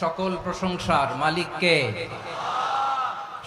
সকল প্রশংসার মালিককে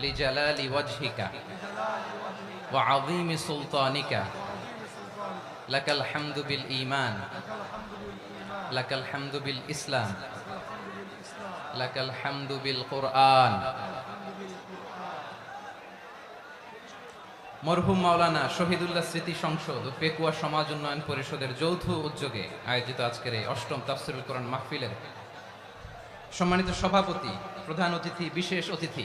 لجلال وجهك وعظيم سلطانك لك الحمد بالإيمان لك الحمد بالإسلام لك الحمد بالقرآن মরহুম মাওলানা শহীদুল্লাহ স্মৃতি সংসদ ও পেকুয়া সমাজ উন্নয়ন পরিষদের যৌথ উদ্যোগে আয়োজিত আজকের এই অষ্টম তাফসিরুল কোরআন মাহফিলের সম্মানিত সভাপতি প্রধান অতিথি বিশেষ অতিথি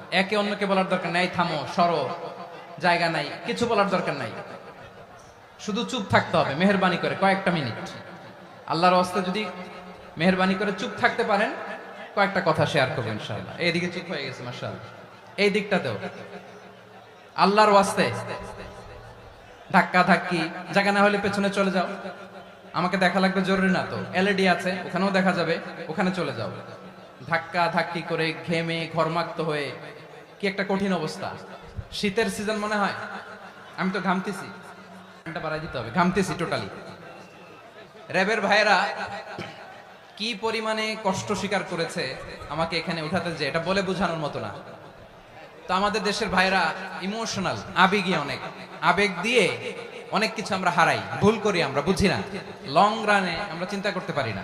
একে অন্যকে বলার দরকার নাই, থামো, সরো, জায়গা নাই, কিছু বলার দরকার নাই। শুধু চুপ থাকতে হবে, মেহরবানি করে, কয়েকটা মিনিট। আল্লাহর ওয়াস্তে যদি মেহরবানি করে চুপ থাকতে পারেন, কয়েকটা কথা শেয়ার করব ইনশাআল্লাহ। এইদিকে চুপ হয়ে গেছে, মাশাআল্লাহ। এই দিকটাতেও। আল্লাহর ওয়াস্তে ধাক্কা ধাক্কি, জায়গা না হলে পেছনে চলে যাও। আমাকে দেখা লাগবে জরুরি না তো। এলইডি আছে, ওখানেও দেখা যাবে, ওখানে চলে যাও। ধাক্কা ধাক্কি করে ঘেমে ঘরমাক্ত হয়ে কি একটা কঠিন অবস্থা? শীতের সিজন মনে হয়? আমি তো ঘামতেছি। বাড়াই দিতে হবে। ঘামতেছি টোটালি র্যাবের ভাইয়েরা কি পরিমাণে কষ্ট স্বীকার করেছে আমাকে এখানে উঠাতে যে এটা বলে বোঝানোর মতো না। তো আমাদের দেশের ভাইরা ইমোশনাল আবেগী অনেক। আবেগ দিয়ে অনেক কিছু আমরা হারাই। ভুল করি আমরা, বুঝি না। লং রানে আমরা চিন্তা করতে পারি না।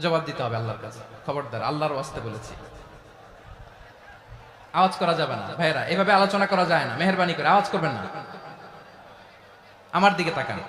জবাব দিতে হবে আল্লাহর কাছে। খবরদার, আল্লাহর ওয়াস্তে বলেছি। আওয়াজ করা যাবে না। ভাইরা এভাবে আলোচনা করা যায় না। মেহরবানি করে আওয়াজ করবেন না। আমার দিকে তাকান।